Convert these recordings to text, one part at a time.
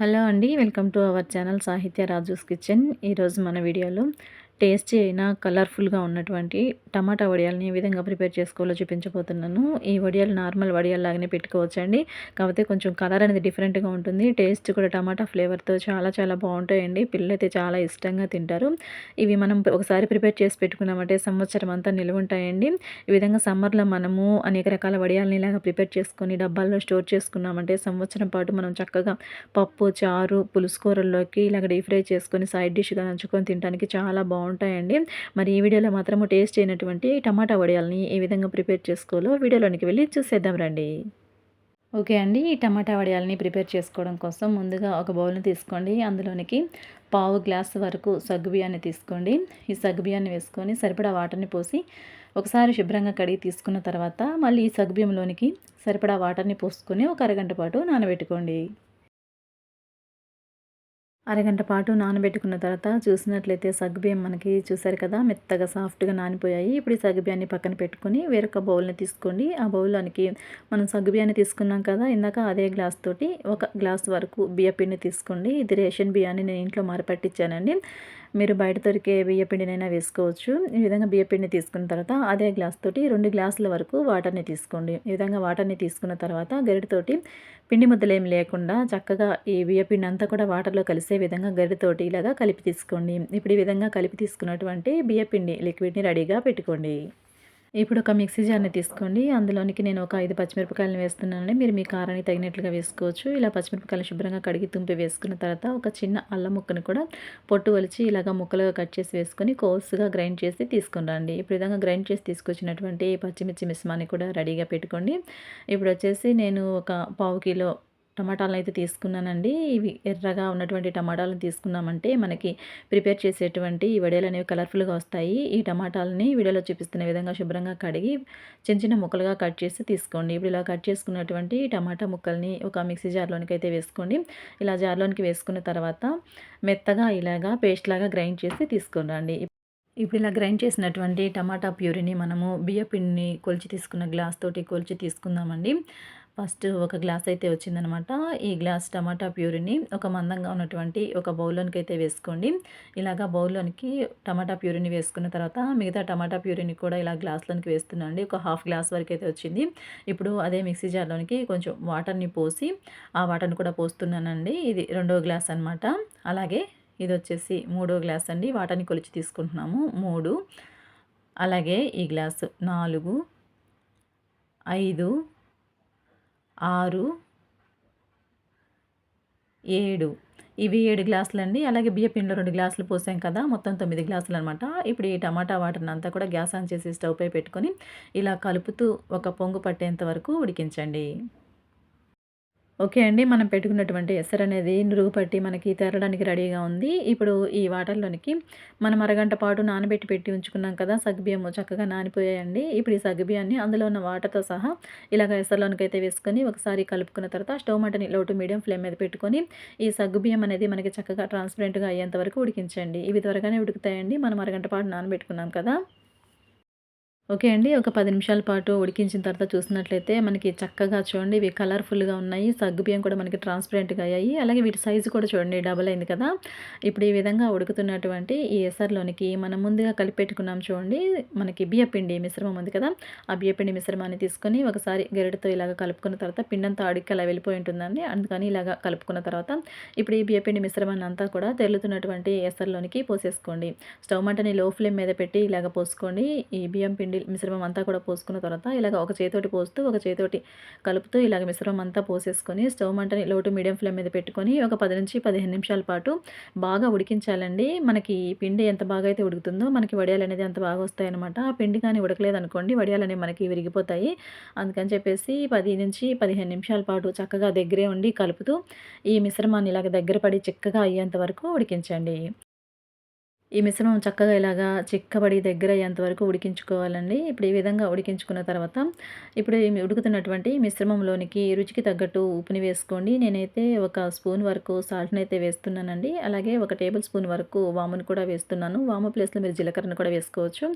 Hello అండి welcome to our channel సాహిత్య Raju's kitchen. ఈరోజు మన వీడియోలో టేస్టీ అయిన కలర్ఫుల్గా ఉన్నటువంటి టమాటా వడియాలని ఏ విధంగా ప్రిపేర్ చేసుకోవాలో చూపించబోతున్నాను. ఈ వడియాలు నార్మల్ వడియాల్లాగానే పెట్టుకోవచ్చండి. కాకపోతే కొంచెం కలర్ అనేది డిఫరెంట్గా ఉంటుంది. టేస్ట్ కూడా టమాటా ఫ్లేవర్తో చాలా చాలా బాగుంటాయండి. పిల్లలైతే చాలా ఇష్టంగా తింటారు. ఇవి మనం ఒకసారి ప్రిపేర్ చేసి పెట్టుకున్నామంటే సంవత్సరం అంతా నిల్వ ఉంటాయండి ఈ విధంగా సమ్మర్లో మనము అనేక రకాల వడియాలని ఇలాగ ప్రిపేర్ చేసుకొని డబ్బాల్లో స్టోర్ చేసుకున్నామంటే సంవత్సరం పాటు మనం చక్కగా పప్పు చారు పులుసు కూరల్లోకి ఇలాగ డీప్ ఫ్రై చేసుకొని సైడ్ డిష్గా నంచుకొని తినడానికి చాలా బాగుంటుంది. బాగుంటాయండి. మరి ఈ వీడియోలో మాత్రము టేస్ట్ అయినటువంటి టమాటా వడియాలని ఏ విధంగా ప్రిపేర్ చేసుకోవాలో వీడియోలోనికి వెళ్ళి చూసేద్దాం రండి. ఓకే అండి. ఈ టమాటా వడియాలని ప్రిపేర్ చేసుకోవడం కోసం ముందుగా ఒక బౌల్ని తీసుకోండి. అందులోనికి పావు గ్లాస్ వరకు సగ్గుబియ్యాన్ని తీసుకోండి. ఈ సగ్గుబియ్యాన్ని వేసుకొని సరిపడా వాటర్ని పోసి ఒకసారి శుభ్రంగా కడిగి తీసుకున్న తర్వాత మళ్ళీ ఈ సగ్గుబియ్యంలోనికి సరిపడా వాటర్ని పోసుకొని ఒక అరగంట పాటు నానబెట్టుకోండి. అరగంట పాటు నానబెట్టుకున్న తర్వాత చూసినట్లయితే సగ్గుబియ్యం మనకి చూసారు కదా మెత్తగా సాఫ్ట్గా నానిపోయాయి. ఇప్పుడు ఈ సగ్గుబియ్యాన్ని పక్కన పెట్టుకుని వేరొక బౌల్ని తీసుకోండి. ఆ బౌల్లోనికి మనం సగ్గుబియ్యాన్ని తీసుకున్నాం కదా ఇందాక అదే గ్లాస్ తోటి ఒక గ్లాస్ వరకు బియ్య పిండి తీసుకోండి. ఇది రేషన్ బియ్యాన్ని నేను ఇంట్లో మారపట్టించానండి. మీరు బయట దొరికే బియ్యపిండినైనా వేసుకోవచ్చు. ఈ విధంగా బియ్యపిండి తీసుకున్న తర్వాత అదే గ్లాస్ తోటి రెండు గ్లాసుల వరకు వాటర్ని తీసుకోండి. ఈ విధంగా వాటర్ని తీసుకున్న తర్వాత గరిటతోటి పిండి ముద్దలేం లేకుండా చక్కగా ఈ బియ్యపిండి అంతా కూడా వాటర్లో కలిసే విధంగా గరిటతోటి ఇలాగా కలిపి తీసుకోండి. ఇప్పుడు ఈ విధంగా కలిపి తీసుకున్నటువంటి బియ్యపిండి లిక్విడ్ని రెడీగా పెట్టుకోండి. ఇప్పుడు ఒక మిక్సీ జార్ని తీసుకోండి. అందులోనికి నేను ఒక ఐదు పచ్చిమిరపకాయలను వేస్తున్నానండి. మీరు మీ కారాన్ని తగినట్లుగా వేసుకోవచ్చు. ఇలా పచ్చిమిరపకాయలు శుభ్రంగా కడిగి తుంపి వేసుకున్న తర్వాత ఒక చిన్న అల్లం ముక్కను కూడా పొట్టు వలిచి ఇలాగ ముక్కలుగా కట్ చేసి వేసుకొని కోర్సుగా గ్రైండ్ చేసి తీసుకుని రండి. ఇప్పుడు విధంగా గ్రైండ్ చేసి తీసుకొచ్చినటువంటి పచ్చిమిర్చి మిశ్రమాన్ని కూడా రెడీగా పెట్టుకోండి. ఇప్పుడు వచ్చేసి నేను ఒక పావు కిలో టమాటాలను అయితే తీసుకున్నానండి. ఇవి ఎర్రగా ఉన్నటువంటి టమాటాలను తీసుకున్నామంటే మనకి ప్రిపేర్ చేసేటువంటి ఈ వడియాలు అనేవి కలర్ఫుల్గా వస్తాయి. ఈ టమాటాలని వీడియోలో చూపిస్తున్న విధంగా శుభ్రంగా కడిగి చిన్న చిన్న ముక్కలుగా కట్ చేసి తీసుకోండి. ఇప్పుడు ఇలా కట్ చేసుకున్నటువంటి టమాటా ముక్కల్ని ఒక మిక్సీ జార్లోనికి అయితే వేసుకోండి. ఇలా జార్లోనికి వేసుకున్న తర్వాత మెత్తగా ఇలాగా పేస్ట్ లాగా గ్రైండ్ చేసి తీసుకుని రండి. ఇప్పుడు ఇలా గ్రైండ్ చేసినటువంటి టమాటా ప్యూరిని మనము బియ్య పిండిని కొలిచి తీసుకున్న గ్లాస్ తోటి కొలిచి తీసుకుందామండి. ఫస్ట్ ఒక గ్లాస్ అయితే వచ్చిందనమాట. ఈ గ్లాస్ టమాటా ప్యూరిని ఒక మందంగా ఉన్నటువంటి ఒక బౌల్లోనికి అయితే వేసుకోండి. ఇలాగా బౌల్లోనికి టమాటా ప్యూరిని వేసుకున్న తర్వాత మిగతా టమాటా ప్యూరిని కూడా ఇలా గ్లాస్లోనికి వేస్తున్నాండి ఒక హాఫ్ గ్లాస్ వరకు అయితే వచ్చింది. ఇప్పుడు అదే మిక్సీ జార్లోనికి కొంచెం వాటర్ని పోసి ఆ వాటర్ని కూడా పోస్తున్నానండి. ఇది రెండో గ్లాస్ అనమాట. అలాగే ఇది వచ్చేసి మూడో గ్లాస్ అండి. వాటర్ని కొలిచి తీసుకుంటున్నాము. మూడు. అలాగే ఈ గ్లాసు నాలుగు. ఐదు. ఆరు ఏడు. ఇవి ఏడు గ్లాసులు అండి అలాగే బియ్య పిండిలో రెండు గ్లాసులు పోసాం కదా మొత్తం తొమ్మిది గ్లాసులు అనమాట ఇప్పుడు ఈ టమాటా వాటర్ని అంతా కూడా గ్యాస్ ఆన్ చేసి స్టవ్ పై పెట్టుకొని ఇలా కలుపుతూ ఒక పొంగు పట్టేంత వరకు ఉడికించండి. ఓకే అండి. మనం పెట్టుకున్నటువంటి ఎసరు అనేది నురుగు పట్టి మనకి తెరడానికి రెడీగా ఉంది. ఇప్పుడు ఈ వాటర్లోనికి మనం అరగంట పాటు నానబెట్టి పెట్టి ఉంచుకున్నాం కదా సగ్బియ్యము చక్కగా నానిపోయాయండి. ఇప్పుడు ఈ సగ్గుబియ్యాన్ని అందులో ఉన్న వాటర్తో సహా ఇలాగ ఎసరులోనికి అయితే వేసుకొని ఒకసారి కలుపుకున్న తర్వాత స్టవ్ మంటని లోటు మీడియం ఫ్లేమ్ మీద పెట్టుకొని ఈ సగ్గుబియ్యం అనేది మనకి చక్కగా ట్రాన్స్పరెంట్గా అయ్యేంత వరకు ఉడికించండి. ఇవి త్వరగానే ఉడుకుతాయండి. మనం అరగంట పాటు నానబెట్టుకున్నాం కదా. ఓకే అండి. ఒక పది నిమిషాల పాటు ఉడికించిన తర్వాత చూసినట్లయితే మనకి చక్కగా చూడండి ఇవి కలర్ఫుల్గా ఉన్నాయి. సగ్గుబియ్యం కూడా మనకి ట్రాన్స్పరెంట్గా అయ్యాయి. అలాగే వీటి సైజు కూడా చూడండి డబల్ అయింది కదా. ఇప్పుడు ఈ విధంగా ఉడుకుతున్నటువంటి ఈ ఎసర్లోనికి మనం ముందుగా కలిపెట్టుకున్నాం చూడండి. మనకి బియ్యపిండి మిశ్రమం ఉంది కదా. ఆ బియ్యపిండి మిశ్రమాన్ని తీసుకొని ఒకసారి గెరటితో ఇలాగ కలుపుకున్న తర్వాత పిండంతా అడిగి అలా వెళ్ళిపోయి ఉంటుందండి. అందుకని ఇలాగ కలుపుకున్న తర్వాత ఇప్పుడు ఈ బియ్యపిండి మిశ్రమాన్ని అంతా కూడా తెల్లుతున్నటువంటి ఎసర్లోనికి పోసేసుకోండి. స్టవ్ మంటని లో ఫ్లేమ్ మీద పెట్టి ఇలాగ పోసుకోండి. ఈ బియ్యం పిండి పిండి మిశ్రమం అంతా కూడా పోసుకున్న తర్వాత ఇలాగ ఒక చేతోటి పోస్తూ ఒక చేతోటి కలుపుతూ ఇలాగ మిశ్రమం అంతా పోసేసుకొని స్టవ్ మంటని లోటు మీడియం ఫ్లేమ్ మీద పెట్టుకొని ఒక పది నుంచి పదిహేను నిమిషాల పాటు బాగా ఉడికించాలండి. మనకి పిండి ఎంత బాగా అయితే ఉడుకుతుందో మనకి వడియాలు అనేది అంత బాగా వస్తాయన్నమాట. ఆ పిండి కానీ ఉడకలేదు అనుకోండి వడియాలు అనేవి మనకి విరిగిపోతాయి. అందుకని చెప్పేసి పది నుంచి పదిహేను నిమిషాల పాటు చక్కగా దగ్గరే ఉండి కలుపుతూ ఈ మిశ్రమాన్ని ఇలాగ దగ్గర పడి చిక్కగా అయ్యేంత వరకు ఉడికించండి. ఈ మిశ్రమం చక్కగా ఇలాగా చిక్కబడి దగ్గర అయ్యేంత వరకు ఉడికించుకోవాలండి. ఇప్పుడు ఈ విధంగా ఉడికించుకున్న తర్వాత ఇప్పుడు ఉడుకుతున్నటువంటి మిశ్రమంలోనికి రుచికి తగ్గట్టు ఉప్పుని వేసుకోండి. నేనైతే ఒక స్పూన్ వరకు సాల్ట్ని అయితే వేస్తున్నానండి. అలాగే ఒక టేబుల్ స్పూన్ వరకు వామును కూడా వేస్తున్నాను. వాము ప్లేస్లో మీరు జీలకర్రను కూడా వేసుకోవచ్చు.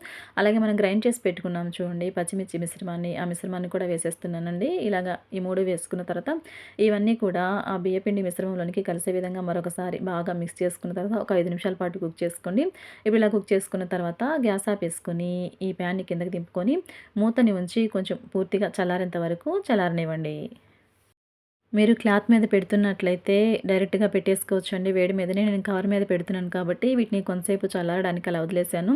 అలాగే మనం గ్రైండ్ చేసి పెట్టుకున్నాం చూడండి పచ్చిమిర్చి మిశ్రమాన్ని ఆ మిశ్రమాన్ని కూడా వేసేస్తున్నానండి. ఇలాగా ఈ మూడు వేసుకున్న తర్వాత ఇవన్నీ కూడా ఆ బియ్యపిండి మిశ్రమంలోనికి కలిసే విధంగా మరొకసారి బాగా మిక్స్ చేసుకున్న తర్వాత ఒక ఐదు నిమిషాల పాటు కుక్ చేసుకోండి ఇప్పుడు ఇలా కుక్ చేసుకున్న తర్వాత గ్యాస్ ఆపేసుకొని ఈ ప్యాన్ని కిందకి దింపుకొని మూతని ఉంచి కొంచెం పూర్తిగా చల్లారేంత వరకు చల్లారనివ్వండి. మీరు క్లాత్ మీద పెడుతున్నట్లయితే డైరెక్ట్గా పెట్టేసుకోవచ్చు అండి వేడి మీదనే నేను కవర్ మీద పెడుతున్నాను కాబట్టి వీటిని కొంతసేపు చల్లారడానికి అలా వదిలేసాను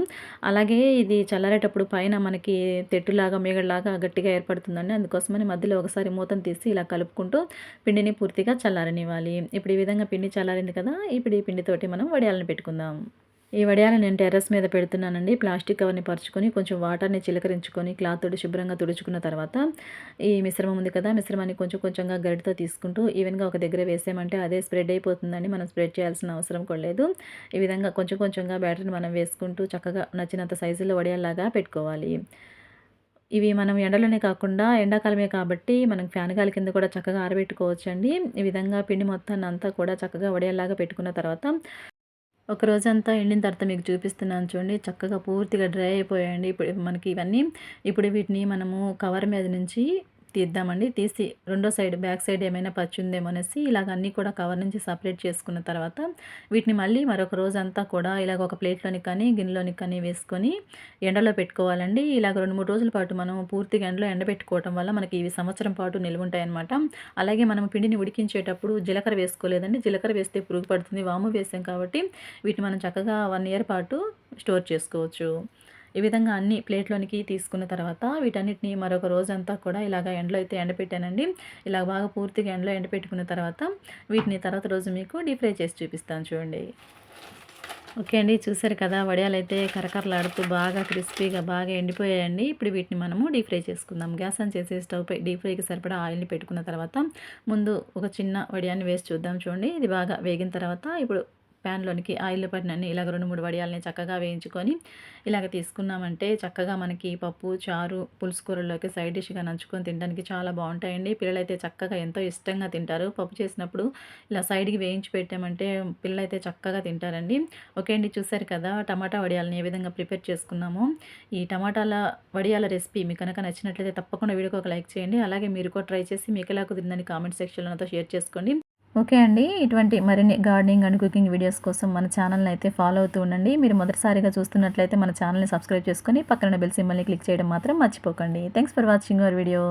అలాగే ఇది చల్లారేటప్పుడు పైన మనకి తెట్టులాగా మేగడలాగా గట్టిగా ఏర్పడుతుందండి. అందుకోసమని మధ్యలో ఒకసారి మూతను తీసి ఇలా కలుపుకుంటూ పిండిని పూర్తిగా చల్లారనివ్వాలి. ఇప్పుడు ఈ విధంగా పిండి చల్లారింది కదా ఇప్పుడు ఈ పిండితోటి మనం వడియాలను పెట్టుకుందాం. ఈ వడియాలు నేను టెర్రస్ మీద పెడుతున్నానండి. ప్లాస్టిక్ కవర్ని పరుచుకొని కొంచెం వాటర్ని చిలకరించుకొని క్లాత్ తోటి శుభ్రంగా తుడుచుకున్న తర్వాత ఈ మిశ్రమం ఉంది కదా మిశ్రమాన్ని కొంచెం కొంచెంగా గరిటతో తీసుకుంటూ ఈవెన్గా ఒక దగ్గర వేసామంటే అదే స్ప్రెడ్ అయిపోతుందండి. మనం స్ప్రెడ్ చేయాల్సిన అవసరం కూడా లేదు. ఈ విధంగా కొంచెం కొంచెంగా బ్యాటర్ని మనం వేసుకుంటూ చక్కగా నచ్చినంత సైజులో వడియాల్లాగా పెట్టుకోవాలి. ఇవి మనం ఎండలోనే కాకుండా ఎండాకాలమే కాబట్టి మనం ఫ్యాన్ గాలి కింద కూడా చక్కగా ఆరబెట్టుకోవచ్చండి. ఈ విధంగా పిండి మొత్తాన్ని అంతా కూడా చక్కగా వడియాల్లాగా పెట్టుకున్న తర్వాత ఒక రోజంతా ఎండిన తర్వాత మీకు చూపిస్తున్నాను చూడండి. చక్కగా పూర్తిగా డ్రై అయిపోయాయండి. ఇప్పుడు మనకి ఇవన్నీ ఇప్పుడు వీటిని మనము కవర్ మీద నుంచి తీద్దామండి. తీసి రెండో సైడ్ బ్యాక్ సైడ్ ఏమైనా పచ్చి ఉందేమో అనేసి ఇలాగ అన్నీ కూడా కవర్ నుంచి సపరేట్ చేసుకున్న తర్వాత వీటిని మళ్ళీ మరొక రోజు అంతా కూడా ఇలాగ ఒక ప్లేట్లోని కానీ గిన్నెలోని కానీ వేసుకొని ఎండలో పెట్టుకోవాలండి. ఇలాగ రెండు మూడు రోజుల పాటు మనం పూర్తిగా ఎండలో ఎండబెట్టుకోవటం వల్ల మనకి ఇవి సంవత్సరం పాటు నిలువుంటాయన్నమాట. అలాగే మనం పిండిని ఉడికించేటప్పుడు జీలకర్ర వేసుకోలేదండి. జీలకర్ర వేస్తే పురుగు పడుతుంది వాము వేసాం కాబట్టి వీటిని మనం చక్కగా వన్ ఇయర్ పాటు స్టోర్ చేసుకోవచ్చు. ఈ విధంగా అన్ని ప్లేట్లోనికి తీసుకున్న తర్వాత వీటన్నిటిని మరొక రోజంతా కూడా ఇలాగ ఎండలో అయితే ఎండపెట్టానండి. ఇలా బాగా పూర్తిగా ఎండలో ఎండపెట్టుకున్న తర్వాత వీటిని తర్వాత రోజు మీకు డీప్ ఫ్రై చేసి చూపిస్తాను చూడండి. ఓకే అండి చూసారు కదా వడియాలు అయితే కరకరలాడుతూ బాగా క్రిస్పీగా బాగా ఎండిపోయాయండి. ఇప్పుడు వీటిని మనము డీప్ ఫ్రై చేసుకుందాం. గ్యాస్ ఆన్ చేసి స్టవ్ పై డీప్ ఫ్రైకి సరిపడా ఆయిల్ని పెట్టుకున్న తర్వాత ముందు ఒక చిన్న వడియాన్ని వేసి చూద్దాం చూడండి. ఇది బాగా వేగిన తర్వాత ఇప్పుడు ప్యాన్లోనికి ఆయిల్ పట్టినన్ని ఇలాగ రెండు మూడు వడియాలని చక్కగా వేయించుకొని ఇలాగ తీసుకున్నామంటే చక్కగా మనకి పప్పు చారు పులుసు కూరల్లోకి సైడ్ డిష్గా నంచుకొని తినడానికి చాలా బాగుంటాయండి. పిల్లలైతే చక్కగా ఎంతో ఇష్టంగా తింటారు. పప్పు చేసినప్పుడు ఇలా సైడ్కి వేయించి పెట్టామంటే పిల్లలైతే చక్కగా తింటారండి. ఓకే అండి చూసారు కదా టమాటా వడియాలని ఏ విధంగా ప్రిపేర్ చేసుకున్నామో. ఈ టమాటాల వడియాల రెసిపీ మీకు కనుక నచ్చినట్లయితే తప్పకుండా వీడియోకి ఒక లైక్ చేయండి. అలాగే మీరు కూడా ట్రై చేసి మీకు ఎలా కుదిరిందని కామెంట్ సెక్షన్లో నాతో షేర్ చేసుకోండి. ఓకే అండి. ఇటువంటి మరిన్ని గార్డెనింగ్ అండ్ కుకింగ్ వీడియోస్ కోసం మన ఛానల్ని అయితే ఫాలో అవుతూ ఉండండి. మీరు మొదటిసారిగా చూస్తున్నట్లయితే మన ఛానల్ని సబ్స్క్రైబ్ చేసుకొని పక్కన బెల్ సింబల్ని క్లిక్ చేయడం మాత్రం మర్చిపోకండి. Thanks for watching our video